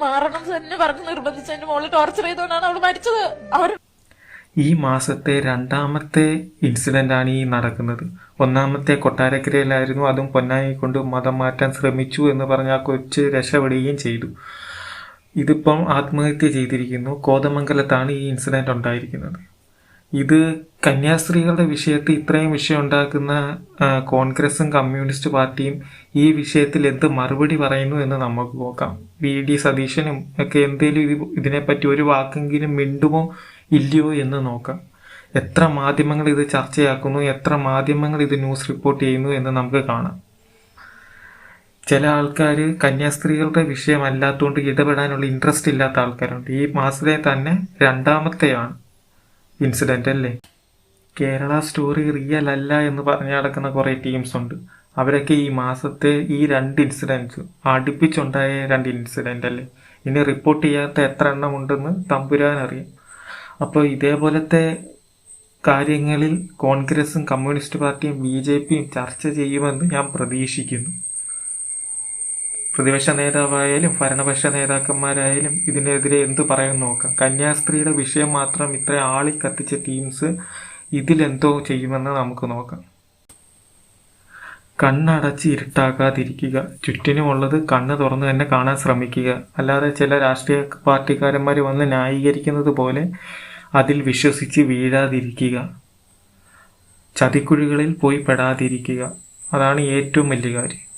മാറണം തന്നെ പറഞ്ഞ് നിർബന്ധിച്ച് എന്റെ ടോർച്ചർ ചെയ്തുകൊണ്ടാണ് അവൾ മരിച്ചത്. അവർ ഈ മാസത്തെ രണ്ടാമത്തെ ഇൻസിഡന്റ് ആണ് ഈ നടക്കുന്നത്. ഒന്നാമത്തെ കൊട്ടാരക്കരയിലായിരുന്നു അതും പൊന്നാനി കൊണ്ട് മതം മാറ്റാൻ ശ്രമിച്ചു എന്ന് പറഞ്ഞ ആ കൊച്ച് രക്ഷപ്പെടുകയും ചെയ്തു. ഇതിപ്പം ആത്മഹത്യ ചെയ്തിരിക്കുന്നു. കോതമംഗലത്താണ് ഈ ഇൻസിഡന്റ് ഉണ്ടായിരിക്കുന്നത്. ഇത് കന്യാസ്ത്രീകളുടെ വിഷയത്തിൽ ഇത്രയും വിഷയം ഉണ്ടാക്കുന്ന കോൺഗ്രസും കമ്മ്യൂണിസ്റ്റ് പാർട്ടിയും ഈ വിഷയത്തിൽ എന്ത് മറുപടി പറയുന്നു എന്ന് നമുക്ക് നോക്കാം. വി. ഡി. സതീശനും ഒക്കെ എന്തേലും ഇത് ഇതിനെപ്പറ്റി ഒരു വാക്കെങ്കിലും മിണ്ടുമോ ഇല്ലയോ എന്ന് നോക്കാം. എത്ര മാധ്യമങ്ങൾ ഇത് ചർച്ചയാക്കുന്നു എത്ര മാധ്യമങ്ങൾ ഇത് ന്യൂസ് റിപ്പോർട്ട് ചെയ്യുന്നു എന്ന് നമുക്ക് കാണാം. ചില ആൾക്കാർ കന്യാസ്ത്രീകളുടെ വിഷയമല്ലാത്തതുകൊണ്ട് ഇടപെടാനുള്ള ഇൻട്രസ്റ്റ് ഇല്ലാത്ത ആൾക്കാരുണ്ട്. ഈ മാസത്തെ തന്നെ രണ്ടാമത്തെയാണ്. ഇൻസിഡന്റ് അല്ലേ? കേരള സ്റ്റോറി റിയൽ അല്ല എന്ന് പറഞ്ഞു നടക്കുന്ന കുറേ ടീംസ് ഉണ്ട്. അവരൊക്കെ ഈ മാസത്തെ ഈ രണ്ട് ഇൻസിഡൻസ് അടുപ്പിച്ചുണ്ടായ രണ്ട് ഇൻസിഡന്റ് അല്ലേ? ഇനി റിപ്പോർട്ട് ചെയ്യാത്ത എത്ര എണ്ണം ഉണ്ടെന്ന് തമ്പുരാൻ അറിയാം. അപ്പോൾ ഇതേപോലത്തെ കാര്യങ്ങളിൽ കോൺഗ്രസും കമ്മ്യൂണിസ്റ്റ് പാർട്ടിയും ബി ചർച്ച ചെയ്യുമെന്ന് ഞാൻ പ്രതീക്ഷിക്കുന്നു. പ്രതിപക്ഷ നേതാവായാലും ഭരണപക്ഷ നേതാക്കന്മാരായാലും ഇതിനെതിരെ എന്ത് പറയാൻ നോക്കാം? കന്യാസ്ത്രീയുടെ വിഷയം മാത്രം ഇത്ര ആളി കത്തിച്ച ടീംസ് ഇതിലെന്തോ ചെയ്യുമെന്ന് നമുക്ക് നോക്കാം. കണ്ണടച്ച് ഇരുട്ടാക്കാതിരിക്കുക ചുറ്റിനുമുള്ളത് കണ്ണ് തുറന്ന് തന്നെ കാണാൻ ശ്രമിക്കുക. അല്ലാതെ ചില രാഷ്ട്രീയ പാർട്ടിക്കാരന്മാർ വന്ന് ന്യായീകരിക്കുന്നത് പോലെ അതിൽ വിശ്വസിച്ച് വീഴാതിരിക്കുക. ചതിക്കുഴികളിൽ പോയി പെടാതിരിക്കുക. അതാണ് ഏറ്റവും വലിയ കാര്യം.